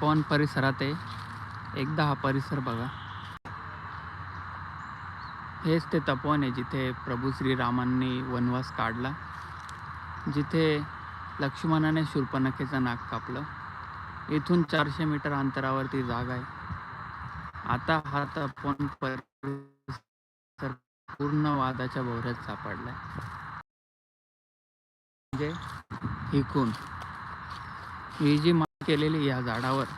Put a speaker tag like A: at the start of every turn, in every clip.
A: पवन परिसरात आहे? एकदा हा परिसर बघा. हेच ते तपोवन आहे जिथे प्रभू श्रीरामांनी वनवास काढला. जिथे लक्ष्मणाने शूर्पणखेचं नाक कापलं. इथून चारशे मीटर अंतरावरती जागा आहे. आता हा तपोवन परिसर पूर्ण वादाच्या भोवऱ्यात सापडला म्हणजे ही खून ही जी केलेली या झाडावर.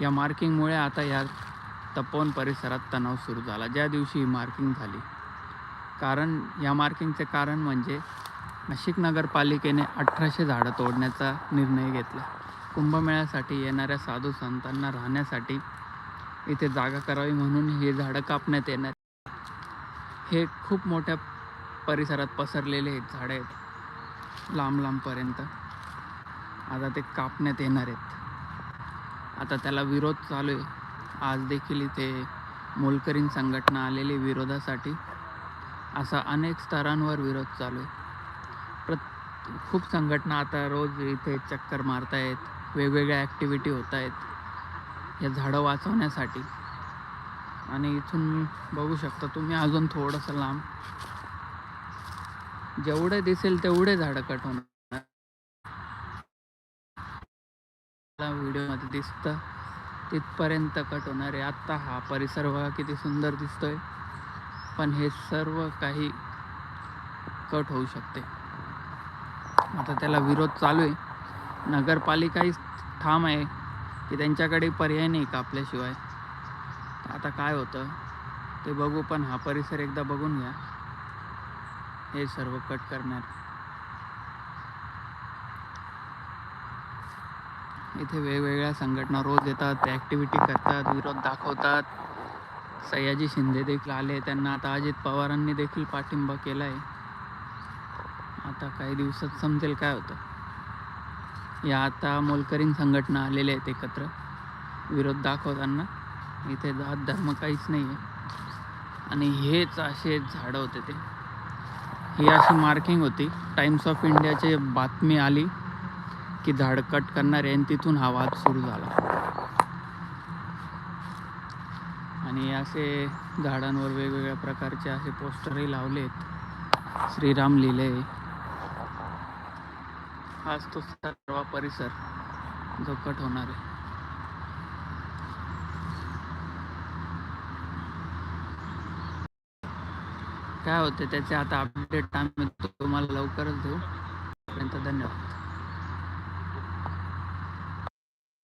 A: या मार्किंगमुळे आता या तपोवन परिसरात तणाव सुरू झाला. ज्या दिवशी ही मार्किंग झाली. कारण या मार्किंगचे कारण म्हणजे नाशिक नगरपालिकेने अठराशे झाडं तोडण्याचा निर्णय घेतला. कुंभमेळ्यासाठी येणाऱ्या साधू संतांना राहण्यासाठी इथे जागा करावी म्हणून हे झाडं कापण्यात येणार. हे खूप मोठ्या परिसरात पसरलेले झाडं आहेत. लांब लांबपर्यंत. आता ते कापण्यात येणार आहेत. आता त्याला विरोध चालू आहे. आज देखील इथे मोलकरीण संघटना आलेली विरोधासाठी. असा अनेक स्तरांवर विरोध चालू आहे. प्रत खूप संघटना आता रोज इथे चक्कर मारतायत. वेगवेगळ्या ॲक्टिव्हिटी होत आहेत या झाडं वाचवण्यासाठी. आणि इथून बघू शकता तुम्ही अजून थोडंसं लांब. जेवढे दिसेल तेवढे झाडं कट होणार. व्हिडिओमध्ये दिसतं तिथपर्यंत कट होणार आहे. आत्ता हा परिसर बघा किती सुंदर दिसतोय. पण हे सर्व काही कट होऊ शकते. आता त्याला विरोध चालू आहे. नगरपालिकाही ठाम आहे की त्यांच्याकडे पर्याय नाही का आपल्याशिवाय? आता काय होतं? ते बघू पण हा परिसर एकदा बघून घ्या. हे सर्व कट करणार. इथे वेगवेगळ्या संघटना रोज येतात ॲक्टिव्हिटी करतात विरोध दाखवतात. सयाजी शिंदे देखील आले त्यांना आता अजित पवारांनी देखील पाठिंबा केला आहे आता काही दिवसात समजेल काय होतं. या आता मोलकरीण संघटना आलेल्या आहेत एकत्र. विरोध दाखवताना इथे जात धर्म काहीच नाही आहे आणि हेच असे झाडं होते ते. ही अशी मार्किंग होती. टाइम्स ऑफ इंडियाची बातमी आली. की झाड कट करणार आहे आणि तिथून हा वाद सुरू झाला. आणि असे झाडांवर वेगवेगळ्या प्रकारचे असे पोस्टरही लावलेत. श्रीराम लिहिले. हाच तो सर्व परिसर जो कट होणार आहे. काय होते त्याचे आता अपडेट आम्ही तुम्हाला लवकरच देऊ. पर्यंत धन्यवाद.